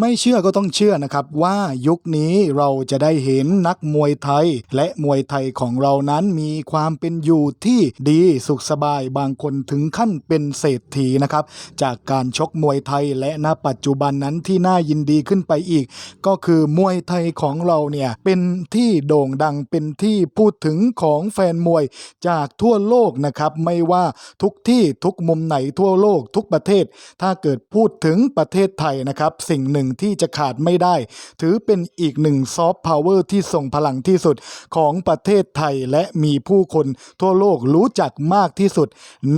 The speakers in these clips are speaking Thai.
ไม่เชื่อก็ต้องเชื่อนะครับว่ายุคนี้เราจะได้เห็นนักมวยไทย และมวยไทยของเรานั้นมีความเป็นอยู่ที่ดีสุขสบายบางคนถึงขั้นเป็นเศรษฐีนะครับ จากการชกมวยไทยและณปัจจุบันนั้นที่น่ายินดีขึ้นไปอีก ก็คือมวยไทยของเราเนี่ยเป็นที่โด่งดังเป็นที่พูดถึงของแฟนมวยจากทั่วโลกนะครับ ไม่ว่าทุกที่ทุกมุมไหนทั่วโลกทุกประเทศ ถ้าเกิดพูดถึงประเทศไทยนะครับ สิ่งหนึ่งที่จะขาดไม่ได้ ถือเป็นอีกหนึ่งซอฟต์พาวเวอร์ที่ทรงพลังที่สุดของประเทศไทยและมีผู้คนทั่วโลกรู้จักมากที่สุด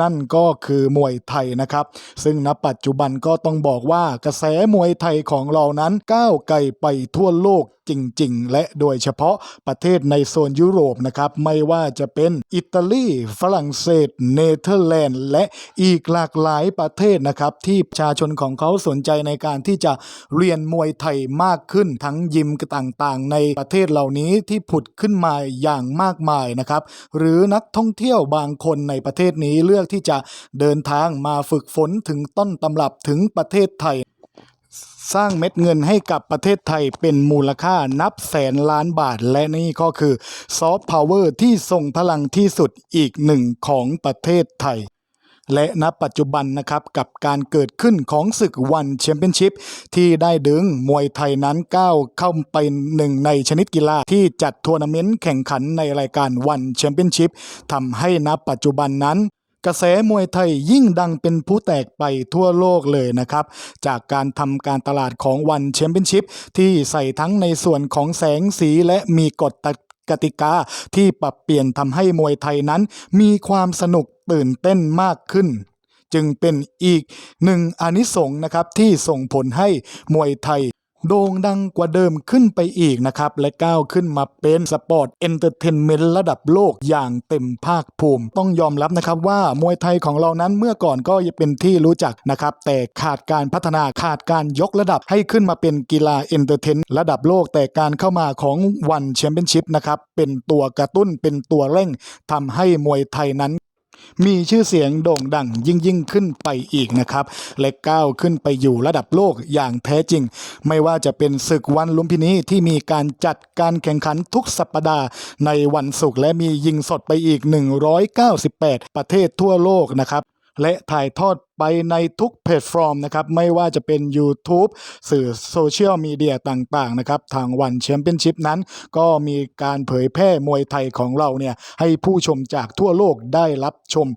นั่นก็คือมวยไทยนะครับ ซึ่งณปัจจุบันก็ต้องบอกว่ากระแสมวยไทยของเรานั้นก้าวไกลไปทั่วโลก จริง ๆ และโดยเฉพาะประเทศในโซนยุโรปนะครับไม่ว่าจะเป็นอิตาลี ฝรั่งเศส เนเธอร์แลนด์ และอีกหลากหลายประเทศนะครับที่ประชาชนของเขาสนใจในการที่จะเรียนมวยไทยมากขึ้น ทั้งยิมต่างๆ ในประเทศเหล่านี้ที่ผุดขึ้นมาอย่างมากมายนะครับหรือนักท่องเที่ยวบางคนในประเทศนี้เลือกที่จะเดินทางมาฝึกฝนถึงต้นตำรับถึงประเทศไทย สร้างเม็ดเงินให้กับประเทศไทยเป็นมูลค่านับแสนล้านบาท และนี่ก็คือซอฟต์พาวเวอร์ที่ทรงพลังที่สุดอีกหนึ่งของประเทศไทย และณปัจจุบันนะครับกับการเกิดขึ้นของศึกวันแชมเปี้ยนชิพที่ได้ดึงมวยไทยนั้นก้าวเข้าไปหนึ่งในชนิดกีฬาที่จัดทัวร์นาเมนต์แข่งขันในรายการวันแชมเปี้ยนชิพทำให้ณปัจจุบันนั้น กระแสมวยไทยยิ่งดังเป็นผู้แตกไปทั่วโลกเลยนะครับ จากการทำการตลาดของวันแชมเปี้ยนชิพที่ใส่ทั้งในส่วนของแสงสีและมีกฎกติกาที่ปรับเปลี่ยนทำให้มวยไทยนั้น มีความสนุกตื่นเต้นมากขึ้น จึงเป็นอีกหนึ่งอนิสงส์นะครับที่ส่งผลให้มวยไทย โด่งดังกว่าเดิมขึ้นไปอีกนะครับ และก้าวขึ้นมาเป็นสปอร์ตเอนเตอร์เทนเมนต์ระดับโลกอย่างเต็มภาคภูมิ ต้องยอมรับนะครับว่ามวยไทยของเรานั้นเมื่อก่อนก็เป็นที่รู้จักนะครับ แต่ขาดการพัฒนาขาดการยกระดับให้ขึ้นมาเป็นกีฬาเอนเตอร์เทนระดับโลกแต่การเข้ามาของวันแชมเปี้ยนชิพนะครับเป็นตัวกระตุ้นเป็นตัวเร่งทำให้มวยไทยนั้น มีชื่อเสียงโด่งดังยิ่งยิ่งขึ้นไปอีกนะครับ และก้าวขึ้นไปอยู่ระดับโลกอย่างแท้จริง ไม่ว่าจะเป็นศึกวันลุมพินีที่มีการจัดการแข่งขันทุกสัปดาห์ ในวันศุกร์และมียิงสดไปอีก 198 ประเทศทั่วโลกนะครับ และถ่ายทอดไปในทุกแพลตฟอร์มนะครับ ไม่ว่าจะเป็น YouTube สื่อโซเชียลมีเดียต่างๆนะครับ ทางวันแชมเปี้ยนชิพนั้น ก็มีการเผยแพร่มวยไทยของเราเนี่ยให้ผู้ชมจากทั่วโลกได้รับชม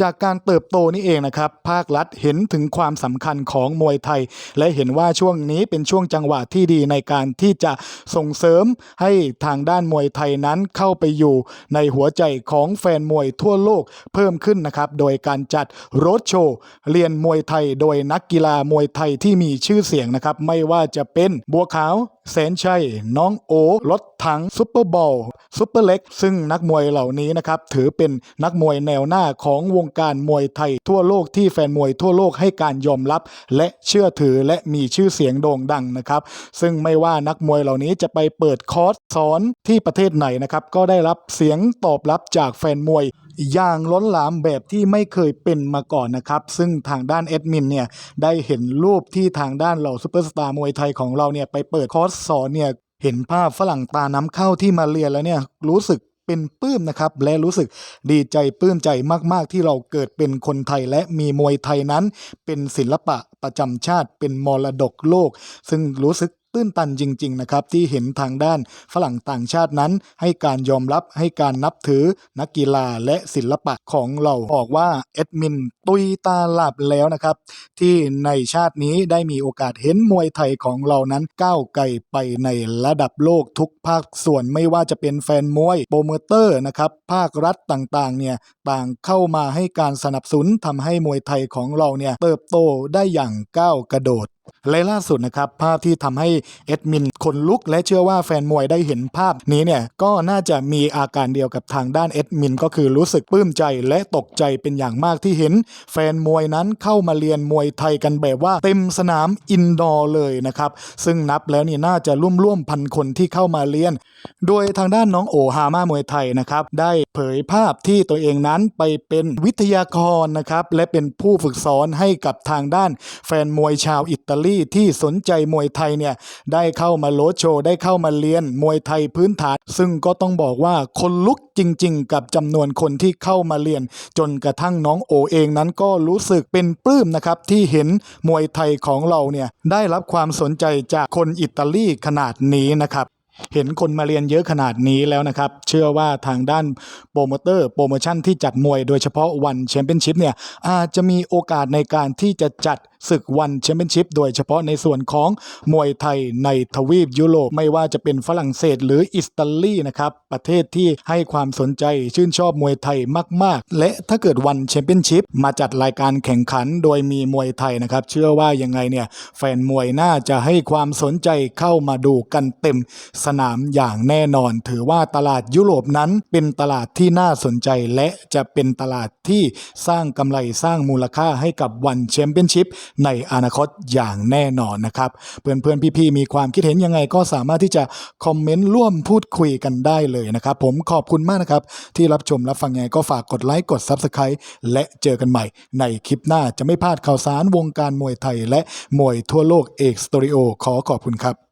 จากการเติบโตนี่เองนะครับภาครัฐเห็นถึงความสำคัญของมวยไทย และเห็นว่าช่วงนี้เป็นช่วงจังหวะที่ดีในการที่จะส่งเสริมให้ทางด้านมวยไทยนั้นเข้าไปอยู่ในหัวใจของแฟนมวยทั่วโลกเพิ่มขึ้นนะครับโดยการจัดโรดโชว์เรียนมวยไทย โดยนักกีฬามวยไทยที่มีชื่อเสียงนะครับไม่ว่าจะเป็นบัวขาวแสนชัย น้องโอรถถังซุปเปอร์บอลซุปเปอร์เล็ก ซึ่งนักมวยเหล่านี้นะครับ ถือเป็นนักมวยแนวหน้าของวงการมวยไทย ทั่วโลกที่แฟนมวยทั่วโลกให้การยอมรับ และเชื่อถือและมีชื่อเสียงโด่งดังนะครับ ซึ่งไม่ว่านักมวยเหล่านี้จะไปเปิดคอร์สสอนที่ประเทศไหนนะครับก็ได้รับเสียงตอบรับจากแฟนมวย อย่างล้นหลามแบบที่ไม่เคยเป็นมาก่อนนะครับ ซึ่งทางด้านแอดมินเนี่ยได้เห็นรูปที่ทางด้านเหล่าซูเปอร์สตาร์มวยไทยของเราเนี่ยไปเปิดคอร์สสอนเนี่ยเห็นภาพฝรั่งตาน้ำเข้าที่มาเรียนแล้วเนี่ยรู้สึกเป็นปลื้มนะครับและรู้สึกดีใจปลื้มใจมาก ๆ ที่เราเกิดเป็นคนไทยและมีมวยไทยนั้น เป็นศิลปะประจำชาติเป็นมรดกโลก ซึ่งรู้สึก ตื้นตันจริง ๆ นะครับ ที่เห็นทางด้านฝรั่งต่างชาตินั้น ให้การยอมรับให้การนับถือนักกีฬาและศิลปะของเราบอกว่าแอดมินตุยตาหลับแล้วนะครับ ที่ในชาตินี้ได้มีโอกาสเห็นมวยไทยของเรานั้นก้าวไกลไปในระดับโลกทุกภาคส่วนไม่ว่าจะเป็นแฟนมวยโปรโมเตอร์นะครับภาครัฐต่างๆเนี่ยต่างเข้ามาให้การสนับสนุนทำให้มวยไทยของเราเนี่ยเติบโตได้อย่างก้าวกระโดด และล่าสุดนะครับภาพที่ทำให้เอ็ดมินขนลุก และเชื่อว่าแฟนมวยได้เห็นภาพนี้เนี่ยก็น่าจะมีอาการเดียวกับทางด้านเอ็ดมินก็คือรู้สึกปลื้มใจและตกใจเป็นอย่างมากที่เห็น แฟนมวยนั้นเข้ามาเรียนมวยไทยกันแบบว่าเต็มสนามอินดอร์เลยนะครับซึ่งนับแล้วนี่น่าจะร่วมร่วมๆพันคนที่เข้ามาเรียน โดยทางด้านน้องโอฮามามวยไทยนะครับได้เผยภาพที่ตัวเองนั้นไปเป็นวิทยากรนะครับและเป็นผู้ฝึกสอนให้กับทางด้านแฟนมวยชาวอิตาลีที่สนใจมวยไทยเนี่ยได้เข้ามาโลดโชว์ได้เข้ามาเรียนมวยไทยพื้นฐาน ซึ่งก็ต้องบอกว่าคนลุกจริง ๆ กับจำนวนคนที่เข้ามาเรียน จนกระทั่งน้องโอเองนั้นก็รู้สึกเป็นปลื้มนะครับที่เห็นมวยไทยของเราเนี่ยได้รับความสนใจจากคนอิตาลีขนาดนี้นะครับเห็นคนมาเรียนเยอะขนาดนี้แล้วนะครับ เชื่อว่าทางด้านโปรโมเตอร์โปรโมชั่นที่จัดมวยโดยเฉพาะวันแชมเปี้ยนชิพเนี่ยอาจจะมีโอกาสในการที่จะจัด ศึกวันแชมเปี้ยนชิพโดยเฉพาะในส่วนของมวยไทยในทวีปยุโรปไม่ว่าจะเป็นฝรั่งเศสหรืออิตาลีนะครับประเทศที่ให้ความสนใจชื่นชอบมวยไทยมาก ๆ และถ้าเกิดวันแชมเปี้ยนชิพมาจัดรายการแข่งขันโดยมีมวยไทยนะครับ เชื่อว่ายังไงเนี่ยแฟนมวยน่าจะให้ความสนใจเข้ามาดูกันเต็มสนามอย่างแน่นอน ถือว่าตลาดยุโรปนั้นเป็นตลาดที่น่าสนใจและจะเป็นตลาดที่สร้างกำไรสร้างมูลค่าให้กับวันแชมเปี้ยนชิพในอนาคตอย่างแน่นอนนะครับ เพื่อนๆ พี่ๆ มีความคิดเห็นยังไงก็สามารถที่จะคอมเมนต์ร่วมพูดคุยกันได้เลยนะครับ ผมขอบคุณมากนะครับ ที่รับชมรับฟังไงก็ฝากกดไลค์กด Subscribe และเจอกันใหม่ในคลิปหน้าจะไม่พลาดข่าวสารวงการมวยไทย และมวยทั่วโลกเอกสตูดิโอขอขอบคุณครับ